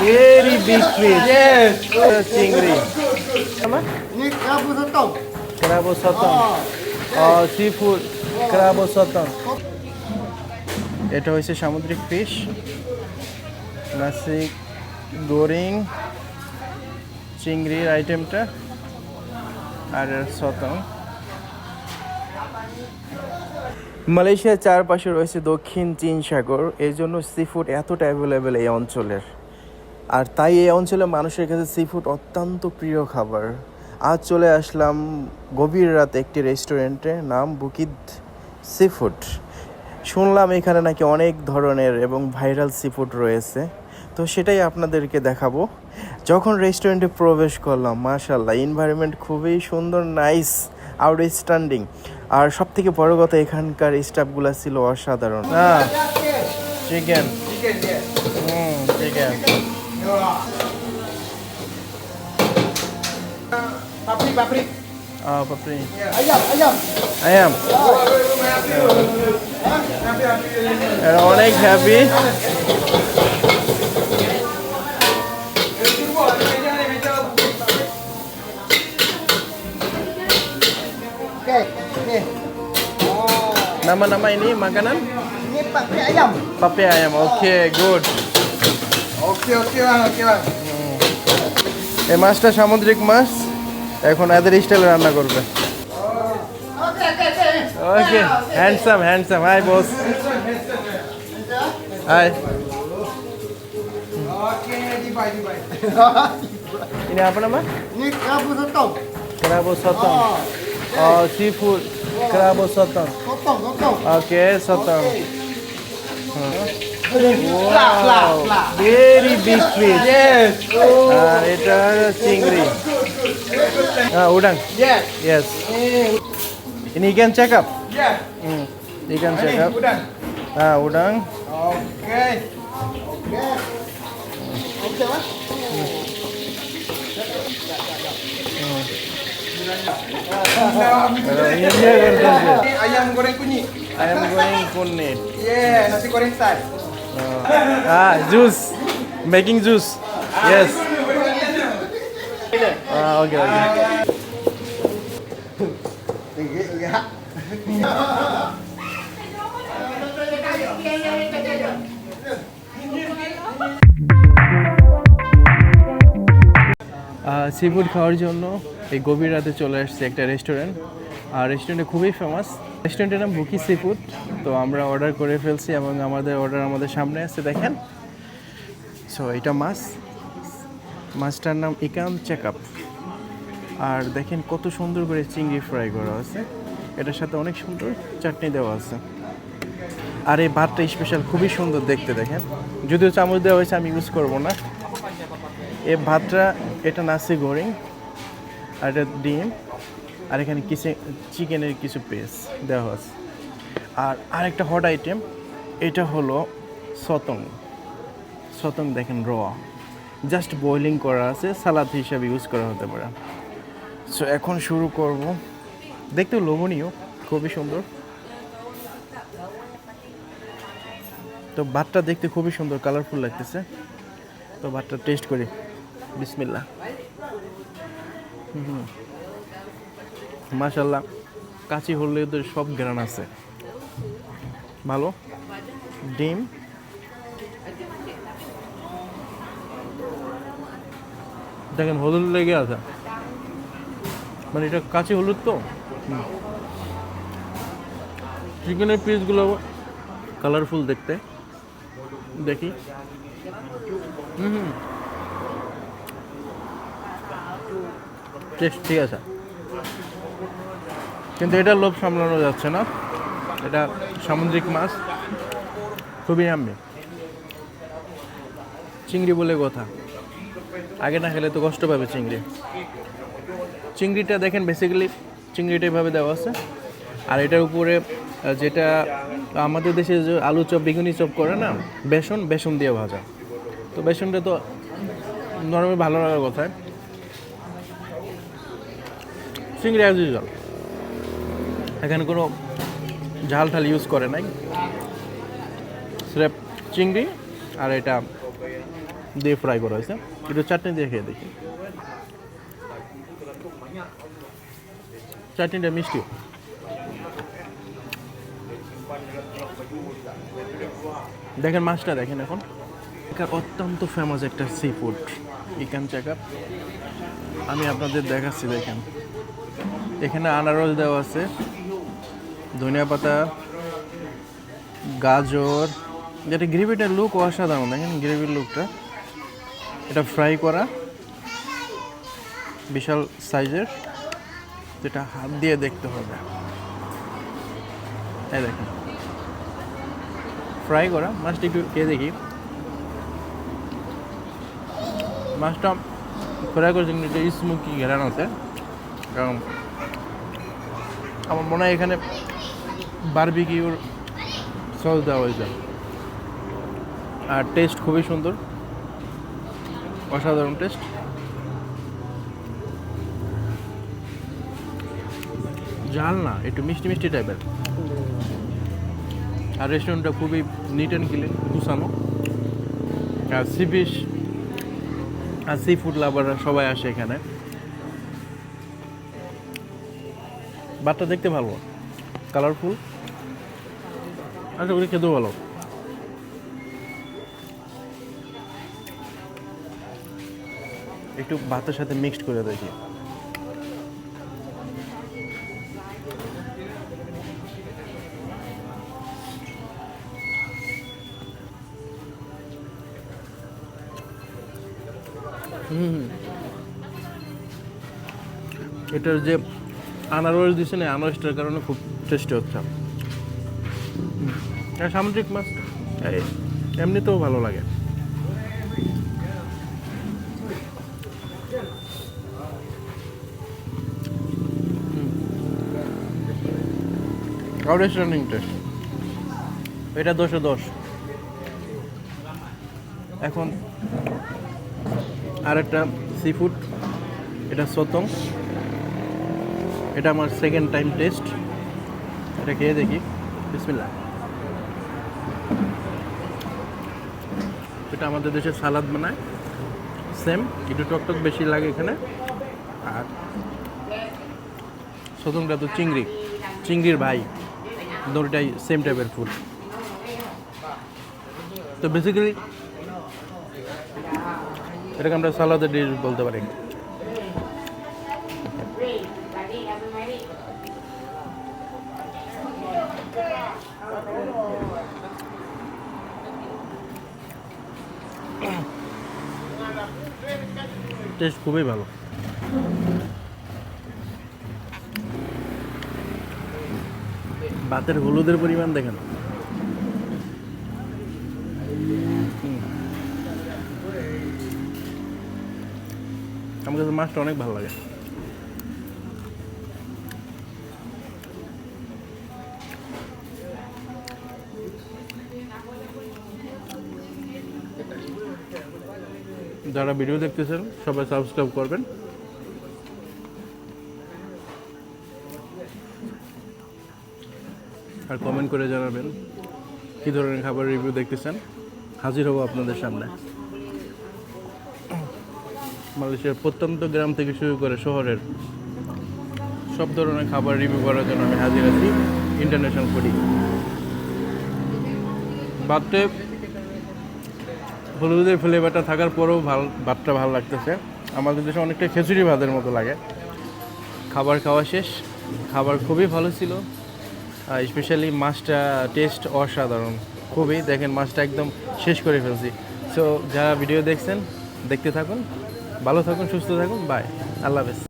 Very big fish চিংড়ি ক্রাবো সতন sea food ক্রাবো সতন এটা হচ্ছে সামুদ্রিক ফিশ নাসি গোরিং চিংড়ির আইটেমটা আর সতন মালয়েশিয়ার চারপাশে রয়েছে দক্ষিণ চীন সাগর। এই জন্য সি ফুড এতটা অ্যাভেলেবেল এই অঞ্চলের। আর তাই এই অঞ্চলের মানুষের কাছে সি ফুড অত্যন্ত প্রিয় খাবার। আজ চলে আসলাম গভীর রাতে একটি রেস্টুরেন্টে নাম বুকিদ সি ফুড শুনলাম এখানে নাকি অনেক ধরনের এবং ভাইরাল সি ফুড রয়েছে। তো সেটাই আপনাদেরকে দেখাবো। যখন রেস্টুরেন্টে প্রবেশ করলাম মাশাল্লাহ এনভায়রনমেন্ট খুবই সুন্দর নাইস আউটস্ট্যান্ডিং আর সব থেকে বড় কথা এখানকার স্টাফগুলো ছিল অসাধারণ। হ্যাঁ chicken hmm chicken Paprik, paprik. Ah, papri. Ayam, ayam. আয়াম এরা অনেক happy Okey, ni. Oh, nama-nama ini makanan ini paprik ayam. pape ayam okay good Okey, এই মাছটা সামুদ্রিক মাছ। এখন এদের স্টাইল রান্না করবে। Okay handsome handsome hi boss hi okay সতম হ্যাঁ। Okay সতম Very big fish Yes. আর এটা চিংড়ি হ্যাঁ উডাং Yes. Yes Eh, ini ikan cakap yes. hmm. ikan cakap Udah. ah udang Okey. Yes. Okey, bang. ini dia kertasnya. Ini ayam goreng kunyit. ayam goreng kunyit Yeah, nasi goreng style. Ah juice. Making juice. Yes. Ah Tinggi, tinggi. Seafood খাওয়ার জন্য এই গভীর রাতে চলে আসছে একটা restaurant আর রেস্টুরেন্টে খুবই ফেমাস রেস্টুরেন্টের নাম বুকি সি ফুড তো আমরা অর্ডার করে ফেলছি এবং আমাদের অর্ডার আমাদের সামনে আছে, দেখেন। সো এটা মাছ। মাছটার নাম ইকান চেকআপ আর দেখেন কত সুন্দর করে চিংড়ি ফ্রাই করা আছে। এটার সাথে অনেক সুন্দর চাটনি দেওয়া আছে। আর এই ভাতটা স্পেশাল খুবই সুন্দর দেখতে, দেখেন। যদিও চামচ দেওয়া হয়েছে, আমি ইউজ করব না। এই ভাতটা, এটা নাসি গোরিং আর এটা ডিম। আর এখানে কিছু চিকেনের কিছু পিস দেওয়া আছে। আর আরেকটা হট আইটেম এটা হলো সতং। সতং দেখেন র জাস্ট বয়লিং করা আছে সালাদ হিসাবে ইউজ করা হতে পারে। সো এখন শুরু করব। দেখতে লোভনীয়, খুবই সুন্দর। তো ভাতটা দেখতে খুবই সুন্দর কালারফুল লাগতেছে। তো ভাতটা টেস্ট করি। বিসমিল্লা মাশাল্লাহ কাঁচি হলুদের সব গ্রান আছে। ভালো? ডিম? দেখেন, হলুদ লেগে আছে। মানে এটা কাঁচি হলুদ তো? চিকেনের পিসগুলো কালারফুল দেখতে। দেখি। হুম হুম। টেস্ট ঠিক আছে। কিন্তু এটা লোভ সামলানো যাচ্ছে না। এটা সামুদ্রিক মাছ। খুবই নামবে চিংড়ি বলে কথা। আগে না খেলে তো কষ্ট পাবে চিংড়ি। চিংড়িটা দেখেন বেসিক্যালি চিংড়িটা এভাবে দেওয়া আছে। আর এটার উপরে যেটা আমাদের দেশে যে আলু চপ, বেগুনি চপ করে না, বেসন বেসন দিয়ে ভাজা। তো বেসনটা তো নরমে ভালো লাগার কথা। চিংড়ি অ্যাজ ইউজুয়াল এখানে কোনো ঝাল ঠাল ইউজ করে নাই। স্রেফ চিংড়ি আর এটা দিয়ে ফ্রাই করা হয়েছে। একটু চাটনি দিয়ে খেয়ে দেখি। চাটনিটা মিষ্টি। দেখেন মাছটা দেখেন এখন। এটা অত্যন্ত ফেমাস একটা সি ফুড ইকান চাকাপ আমি আপনাদের দেখাচ্ছি, দেখেন। এখানে আনারস দেওয়া আছে। ধনিয়া পাতা, গাজর, যেটা গ্রেভিটার লুক অসাধারণ, দেখেন গ্রেভির লুকটা এটা ফ্রাই করা, বিশাল সাইজের যেটা হাত দিয়ে দেখতে হবে। এই দেখেন। ফ্রাই করা, মাছটা একটু খেয়ে দেখি। মাছটা ফ্রাই একটা স্মোকি ঘেরানো আছে, কারণ আমার মনে হয় এখানে বারবিকিউর সস দেওয়া হয়েছে। আর টেস্ট খুবই সুন্দর। অসাধারণ টেস্ট ঝাল না, একটু মিষ্টি মিষ্টি টাইপের আর রেস্টুরেন্টটা খুবই নিট অ্যান্ড ক্লিন গুছানো। আর সি ফিশ আর সি ফুড লাভাররা সবাই আসে এখানে। বাটটা দেখতে ভালো কালারফুল আচ্ছা করি খেতেও ভালো। একটু ভাতের সাথে মিক্সড করে দেখি। হুম। এটার যে আনারস দিছে না আনারসটার কারণে খুব টেস্টি হচ্ছে। আর সামুদ্রিক মাছ এমনিতেও ভালো লাগে। আউটস্ট্যান্ডিং টেস্ট এটা দশে দশ। এখন আরেকটা সি ফুড এটা সতং। এটা আমার সেকেন্ড টাইম টেস্ট এটা খেয়ে দেখি। বিসমিল্লা এটা আমাদের দেশে সালাদ বানায়। সেম একটু টকটক বেশি লাগে এখানে। আর সতংটা তো চিংড়ি। চিংড়ির ভাই। দুটাই সেম টাইপের ফুল। তো বেসিক্যালি এটাকে আমরা সালাদের ডিশ বলতে পারি। টেস্ট খুবই ভালো ভাতের হলুদের পরিমাণ দেখেন। আমার কাছে মাছটা অনেক ভালো লাগে যারা ভিডিও দেখতেছেন, সবাই সাবস্ক্রাইব করবেন। আর কমেন্ট করে জানাবেন কী ধরনের খাবার রিভিউ দেখতেছেন। হাজির হব আপনাদের সামনে। মালয়েশিয়ার প্রত্যন্ত গ্রাম থেকে শুরু করে শহরের সব ধরনের খাবার রিভিউ করার জন্য আমি হাজির আছি। ইন্টারন্যাশনাল ফুডি ভাতটা হলুদের ফ্লেভারটা থাকার পরেও ভালো, ভাতটা ভালো লাগতেছে। আমাদের দেশে অনেকটা খিচুড়ি ভাতের মতো লাগে। খাবার খাওয়া শেষ। খাবার খুবই ভালো ছিল। স্পেশালি মাছটা টেস্ট অসাধারণ। খুবই, দেখেন মাছটা একদম শেষ করে ফেলছি। সো যারা ভিডিও দেখছেন, দেখতে থাকুন। ভালো থাকুন, সুস্থ থাকুন। বাই আল্লাহ হাফেজ।